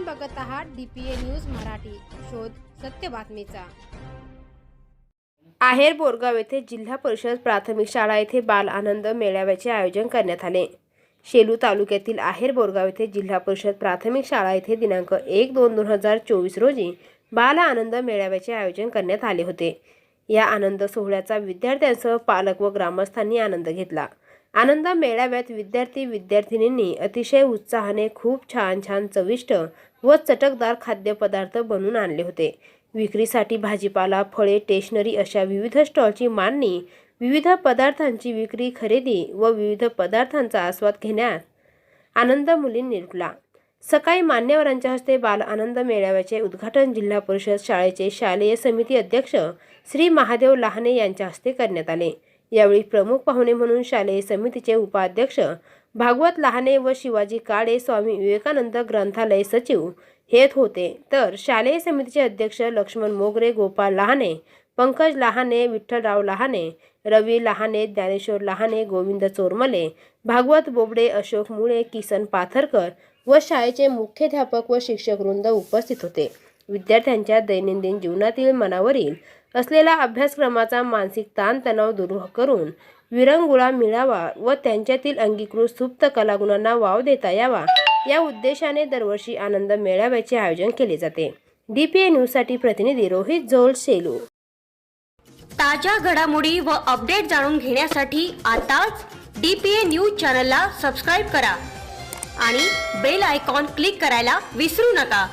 आपण बघत आहात डीपीए न्यूज मराठी. शोध सत्य बातमीचा. आहेर बोरगाव येथे जिल्हा परिषद प्राथमिक शाळा येथे बाल आनंद मेळाव्याचे आयोजन करण्यात आले. शेलू तालुक्यातील आहेर बोरगाव येथे जिल्हा परिषद प्राथमिक शाळा येथे दिनांक एक दोन दोन हजार चोवीस रोजी बाल आनंद मेळाव्याचे आयोजन करण्यात आले होते. या आनंद सोहळ्याचा विद्यार्थ्यांसह पालक व ग्रामस्थांनी आनंद घेतला. आनंद मेळाव्यात विद्यार्थी विद्यार्थिनींनी अतिशय उत्साहाने खूप छान छान चविष्ट व चटकदार खाद्यपदार्थ बनवून आणले होते. विक्रीसाठी भाजीपाला फळे स्टेशनरी अशा विविध स्टॉलची मांडणी विविध पदार्थांची विक्री खरेदी व विविध पदार्थांचा आस्वाद घेण्यात आनंद मुलींनी लुटला. सकाळी मान्यवरांच्या हस्ते बाल आनंद मेळाव्याचे उद्घाटन जिल्हा परिषद शाळेचे शालेय समिती अध्यक्ष श्री महादेव लहाने यांच्या हस्ते करण्यात आले. यावेळी प्रमुख पाहुणे म्हणून शालेय समितीचे उपाध्यक्ष भागवत लहाने व शिवाजी काळे स्वामी विवेकानंद ग्रंथालय सचिव हेत होते. तर शालेय समितीचे अध्यक्ष लक्ष्मण मोगरे गोपाळ लहाने पंकज लहाने विठ्ठलराव लहाने रवी लहाने ज्ञानेश्वर लहाने गोविंद चोरमले भागवत बोबडे अशोक मुळे किसन पाथरकर व शाळेचे मुख्याध्यापक व शिक्षक वृंद उपस्थित होते. विद्यार्थ्यांच्या दैनंदिन जीवनातील मनावरील असलेला अभ्यासक्रमाचा मानसिक ताणतणाव दूर करून विरंगुळा मिळावा व त्यांच्यातील अंगीकृत सुप्त कलागुणांना वाव देता यावा. या उद्देशाने दरवर्षी आनंद मेळाव्याचे आयोजन केले जाते. डी पी ए न्यूजसाठी प्रतिनिधी रोहित जोल सेलू. ताज्या घडामोडी व अपडेट जाणून घेण्यासाठी आताच डी पी ए न्यूज चॅनलला सबस्क्राईब करा आणि बेल आयकॉन क्लिक करायला विसरू नका.